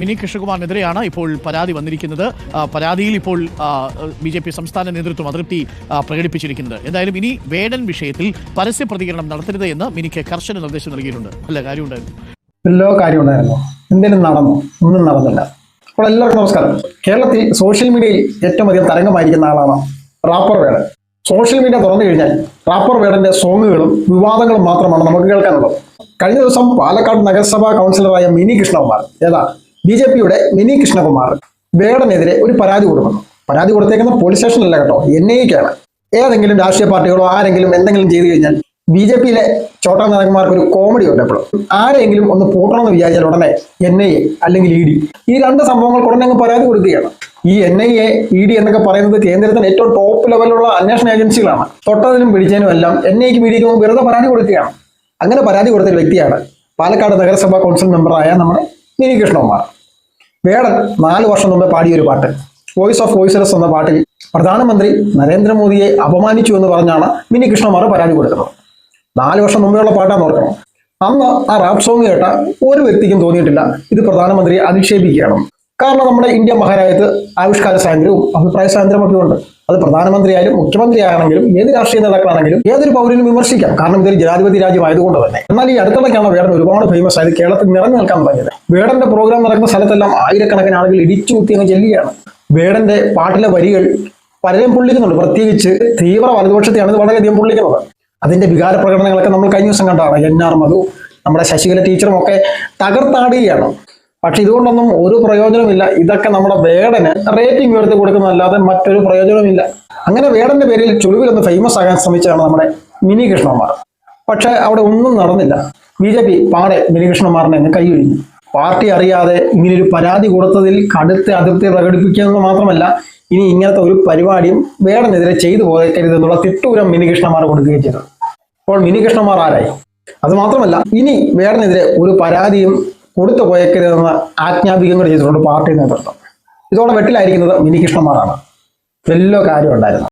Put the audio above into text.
Mini കൃഷ്ണകുമാറിനെതിരെയാണ് ഇപ്പോൾ പരാതി വന്നിരിക്കുന്നത്. പരാതിയിൽ ഇപ്പോൾ ബി ജെ പി സംസ്ഥാന നേതൃത്വം അതൃപ്തി പ്രകടിപ്പിച്ചിരിക്കുന്നത്. എന്തായാലും ഇനി വേടൻ വിഷയത്തിൽ പരസ്യ പ്രതികരണം നടത്തരുത് എന്ന് മിനിക്ക് കർശന നിർദ്ദേശം നൽകിയിട്ടുണ്ട്. അല്ല കാര്യമുണ്ടായിരുന്നു. എന്തെങ്കിലും നടന്നു. ഒന്നും നടന്നില്ല. അപ്പോൾ എല്ലാവർക്കും നമസ്കാരം. കേരളത്തിൽ സോഷ്യൽ മീഡിയയിൽ ഏറ്റവും അധികം തരംഗമായിരിക്കുന്ന ആളാണ് റാപ്പർ വേടൻ. സോഷ്യൽ മീഡിയ തുറന്നു കഴിഞ്ഞാൽ റാപ്പർ വേടന്റെ സോങ്ങുകളും വിവാദങ്ങളും മാത്രമാണ് നമുക്ക് കേൾക്കാനുള്ളത്. കഴിഞ്ഞ ദിവസം പാലക്കാട് നഗരസഭാ കൗൺസിലറായ മിനി കൃഷ്ണകുമാർ ഏതാ ബി ജെ പിയുടെ മിനി കൃഷ്ണകുമാർ വേടനെതിരെ ഒരു പരാതി കൊടുക്കുന്നു. പരാതി കൊടുത്തേക്കുന്ന പോലീസ് സ്റ്റേഷനല്ല കേട്ടോ എൻ ഐക്കാണ് ഏതെങ്കിലും രാഷ്ട്രീയ പാർട്ടികളോ ആരെങ്കിലും എന്തെങ്കിലും ചെയ്തു കഴിഞ്ഞാൽ ബി ജെ പിയിലെ ചോട്ടാ നായകന്മാർക്ക് ഒരു കോമഡി ഉണ്ട് എപ്പോഴും. ആരെങ്കിലും ഒന്ന് പൂട്ടണമെന്ന് വിചാരിച്ചാൽ ഉടനെ എൻ ഐ എ അല്ലെങ്കിൽ ഇ ഡി. ഈ രണ്ട് സംഭവങ്ങൾ ഉടനെ അങ്ങ് പരാതി കൊടുക്കുകയാണ്. ഈ N I A E D എന്നൊക്കെ പറയുന്നത് കേന്ദ്രത്തിന് ഏറ്റവും ടോപ്പ് ലെവലിലുള്ള അന്വേഷണ ഏജൻസികളാണ്. തൊട്ടതിനും പിടിച്ചതിനും എല്ലാം എൻ ഐക്ക് ബി ഡിക്ക് വെറുതെ പരാതി കൊടുക്കുകയാണ്. അങ്ങനെ പരാതി കൊടുത്ത വ്യക്തിയാണ് പാലക്കാട് നഗരസഭാ കൗൺസിൽ മെമ്പറായ നമ്മുടെ മിനി കൃഷ്ണകുമാർ വേടൻ നാല് വർഷം മുമ്പ് പാടിയ ഒരു പാട്ട് വോയിസ് ഓഫ് വോയിസസ് എന്ന പാട്ടിൽ പ്രധാനമന്ത്രി നരേന്ദ്രമോദിയെ അപമാനിച്ചു എന്ന് പറഞ്ഞാണ് മിനി കൃഷ്ണകുമാർ പരാതി കൊടുക്കുന്നത് നാല് വർഷം മുമ്പെയുള്ള പാട്ടാന്ന് ഓർക്കണം അന്ന് ആ റാപ്പ് സോങ് കേട്ട ഒരു വ്യക്തിക്കും തോന്നിയിട്ടില്ല. ഇത് പ്രധാനമന്ത്രിയെ അധിക്ഷേപിക്കുകയാണ്. കാരണം നമ്മുടെ ഇന്ത്യ മഹാരാജ്യത്ത് ആവിഷ്കാര സ്വാതന്ത്ര്യവും അഭിപ്രായ സ്വാതന്ത്ര്യവും ഒക്കെ ഉണ്ട്. അത് പ്രധാനമന്ത്രിയായാലും മുഖ്യമന്ത്രിയാണെങ്കിലും ഏത് രാഷ്ട്രീയ നേതാക്കളാണെങ്കിലും ഏതൊരു പൗരനും വിമർശിക്കാം. കാരണം ഇതൊരു ജനാധിപത്യ രാജ്യമായതുകൊണ്ട് തന്നെ. എന്നാൽ ഈ അടുത്തിടയ്ക്കാണ് വേടൻ ഒരുപാട് ഫേമസ് ആയത് കേരളത്തിൽ നിറഞ്ഞു നിൽക്കാൻ തുടങ്ങിയത് വേടന്റെ പ്രോഗ്രാം നടക്കുന്ന സ്ഥലത്തെല്ലാം ആയിരക്കണക്കിന് ആളുകൾ ഇടിച്ചു കുത്തി അങ്ങ് ചെല്ലുകയാണ്. വേടന്റെ പാട്ടിലെ വരികൾ പലരും പുള്ളിക്കുന്നുണ്ട്. പ്രത്യേകിച്ച് തീവ്ര വലതുപക്ഷത്തെയാണ് വളരെയധികം പൊള്ളിക്കുന്നത്. അതിന്റെ വികാര പ്രകടനങ്ങളൊക്കെ നമ്മൾ കഴിഞ്ഞ ദിവസം കണ്ടതാണ്. എൻ ആർ മധു നമ്മുടെ ശശികല ടീച്ചറും ഒക്കെ തകർത്താടുകയാണ്. പക്ഷെ ഇതുകൊണ്ടൊന്നും ഒരു പ്രയോജനമില്ല ഇതൊക്കെ നമ്മുടെ വേടന് റേറ്റിംഗ് ഉയർത്തി കൊടുക്കുന്നതല്ലാതെ മറ്റൊരു പ്രയോജനമില്ല അങ്ങനെ വേടന്റെ പേരിൽ ചുളിവിലൊന്ന് ഫേമസ് ആകാൻ ശ്രമിച്ചതാണ് നമ്മുടെ മിനി കൃഷ്ണന്മാർ. പക്ഷെ അവിടെ ഒന്നും നടന്നില്ല. ബി ജെ പി പാടെ മിനി കൃഷ്ണന്മാറിനെ കൈയൊഴിഞ്ഞു. പാർട്ടി അറിയാതെ ഇങ്ങനൊരു പരാതി കൊടുത്തതിൽ കടുത്ത അതൃപ്തി പ്രകടിപ്പിക്കുന്നത് മാത്രമല്ല ഇനി ഇങ്ങനത്തെ ഒരു പരിപാടിയും വേടനെതിരെ ചെയ്തു പോകരുത് എന്നുള്ള തിട്ടൂരം മിനി കൃഷ്ണകുമാർ കൊടുക്കുകയും ചെയ്തു. അപ്പോൾ മിനി കൃഷ്ണകുമാർ ആരായി? അത് മാത്രമല്ല ഇനി വേടനെതിരെ ഒരു പരാതിയും കൊടുത്തു പോയക്കരുതെന്ന് ആജ്ഞാപിക്കുകയും കൂടി ചെയ്തിട്ടുണ്ട് പാർട്ടി നേതൃത്വം. ഇതോടെ വെട്ടിലായിരിക്കുന്നത് മിനി കൃഷ്ണകുമാറാണ് വലിയ കാര്യം ഉണ്ടായിരുന്നു